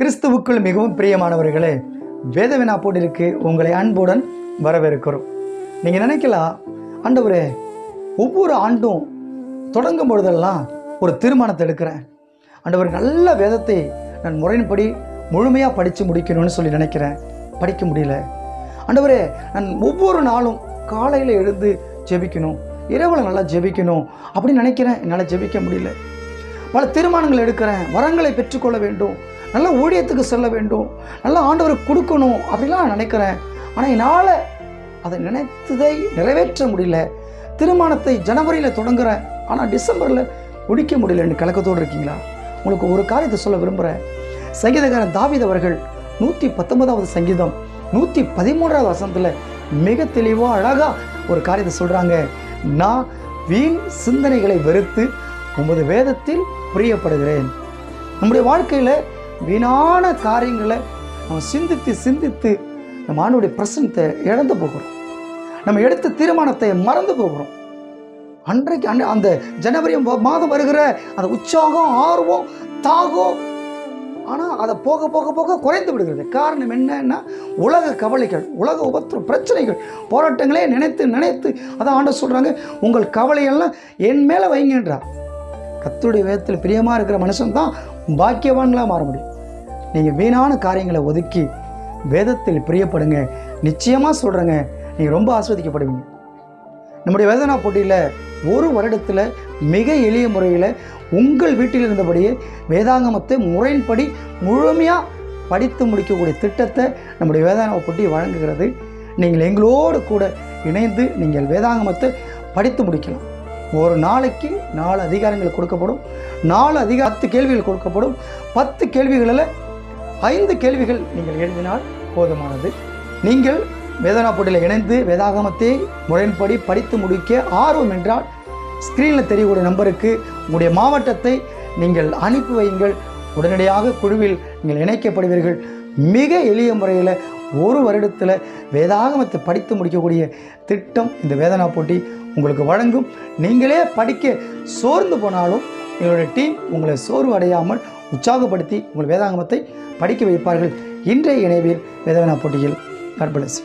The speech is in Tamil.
கிறிஸ்துவுக்குள் மிகவும் பிரியமானவர்களே வேதவினா போட்டிற்கு உங்களை அன்புடன் வரவேற்கிறோம். நீங்கள் நினைக்கலாம் ஆண்டவரே ஒவ்வொரு ஆண்டும் தொடங்கும் பொழுதெல்லாம் ஒரு தீர்மானத்தை எடுக்கிறேன். ஆண்டவர் நல்ல வேதத்தை நான் முறையின்படி முழுமையாக படித்து முடிக்கணும்னு சொல்லி நினைக்கிறேன். படிக்க முடியல. ஆண்டவரே நான் ஒவ்வொரு நாளும் காலையில் எழுந்து ஜெபிக்கணும் இரவில் நல்லா ஜெபிக்கணும் அப்படின்னு நினைக்கிறேன். என்னால் ஜெபிக்க முடியல. பல தீர்மானங்கள் எடுக்கிறேன். வரங்களை பெற்றுக்கொள்ள வேண்டும். நல்ல ஊழியத்துக்கு செல்ல வேண்டும். நல்ல ஆண்டவருக்கு கொடுக்கணும் அப்படிலாம் நான் நினைக்கிறேன். ஆனால் என்னால் அதை நினைத்ததை நிறைவேற்ற முடியல. திருமணத்தை ஜனவரியில் தொடங்குறேன். ஆனால் டிசம்பரில் முடிக்க முடியலன்னு கலக்கத்தோடு இருக்கீங்களா? உங்களுக்கு ஒரு காரியத்தை சொல்ல விரும்புகிறேன் சங்கீதக்காரன் தாவித் அவர்கள் நூற்றி பத்தொன்பதாவது சங்கீதம் நூற்றி பதிமூன்றாவது வசனத்தில் மிக தெளிவாக அழகாக ஒரு காரியத்தை சொல்கிறாங்க நான் வீண் சிந்தனைகளை வெறுத்து உமது வேதத்தில் புரியப்படுகிறேன். நம்முடைய வாழ்க்கையில் வீணான காரியங்களை நம்ம சிந்தித்து சிந்தித்து நம்ம ஆண்டுடைய பிரசனத்தை இழந்து போகிறோம். நம்ம எடுத்த தீர்மானத்தை மறந்து போகிறோம். அன்றைக்கு அன்றை அந்த ஜனவரி மாதம் வருகிற அந்த உற்சாகம் ஆர்வம் தாகம் ஆனால் அதை போக போக போக குறைந்து விடுகிறது. காரணம் என்னன்னா உலக கவலைகள் உலக உபத்திரம் பிரச்சனைகள் போராட்டங்களே நினைத்து நினைத்து அதான் ஆண்ட சொல்கிறாங்க உங்கள் கவலையெல்லாம் என் மேலே வைங்கன்றார் கத்துடைய வேதத்தில் பிரியமாக இருக்கிற மனுஷன் தான் பாக்கியவான்களாக மாற முடியும். நீங்கள் வீணான காரியங்களை ஒதுக்கி வேதத்தில் பிரியப்படுங்க. நிச்சயமாக சொல்கிறேங்க நீங்கள் ரொம்ப ஆஸ்வதிக்கப்படுவீங்க. நம்முடைய வேதனா போட்டியில் ஒரு வருடத்தில் மிக எளிய முறையில் உங்கள் வீட்டில் இருந்தபடியே வேதாங்கமத்தை முறையின்படி முழுமையாக படித்து முடிக்கக்கூடிய திட்டத்தை நம்முடைய வேதாங்கம போட்டி வழங்குகிறது. நீங்கள் எங்களோடு கூட இணைந்து நீங்கள் வேதாங்கமத்தை படித்து முடிக்கலாம். ஒரு நாளைக்கு நாலு அதிகாரங்கள் கொடுக்கப்படும். நாலு அதிகாரத்து கேள்விகள் கொடுக்கப்படும். பத்து கேள்விகளில் ஐந்து கேள்விகள் நீங்கள் எழுதினால் போதுமானது. நீங்கள் வேதனா போட்டியில் இணைந்து வேதாகமத்தை முறையின்படி படித்து முடிக்க ஆர்வம் என்றால் ஸ்க்ரீனில் தெரியக்கூடிய நம்பருக்கு உங்களுடைய மாவட்டத்தை நீங்கள் அனுப்பி வையுங்கள். உடனடியாக குழுவில் நீங்கள் இணைக்கப்படுவீர்கள். மிக எளிய முறையில் ஒரு வருடத்தில் வேதாகமத்தை படித்து முடிக்கக்கூடிய திட்டம் இந்த வேதனா போட்டி உங்களுக்கு வழங்கும். நீங்களே படிக்க சோர்ந்து போனாலும் எங்களுடைய டீம் உங்களை சோர்வு அடையாமல் உற்சாகப்படுத்தி உங்கள் வேதாங்கமத்தை படிக்க வைப்பார்கள். இன்றைய இணைவில் வேதவனா போட்டியில் கற்பலசி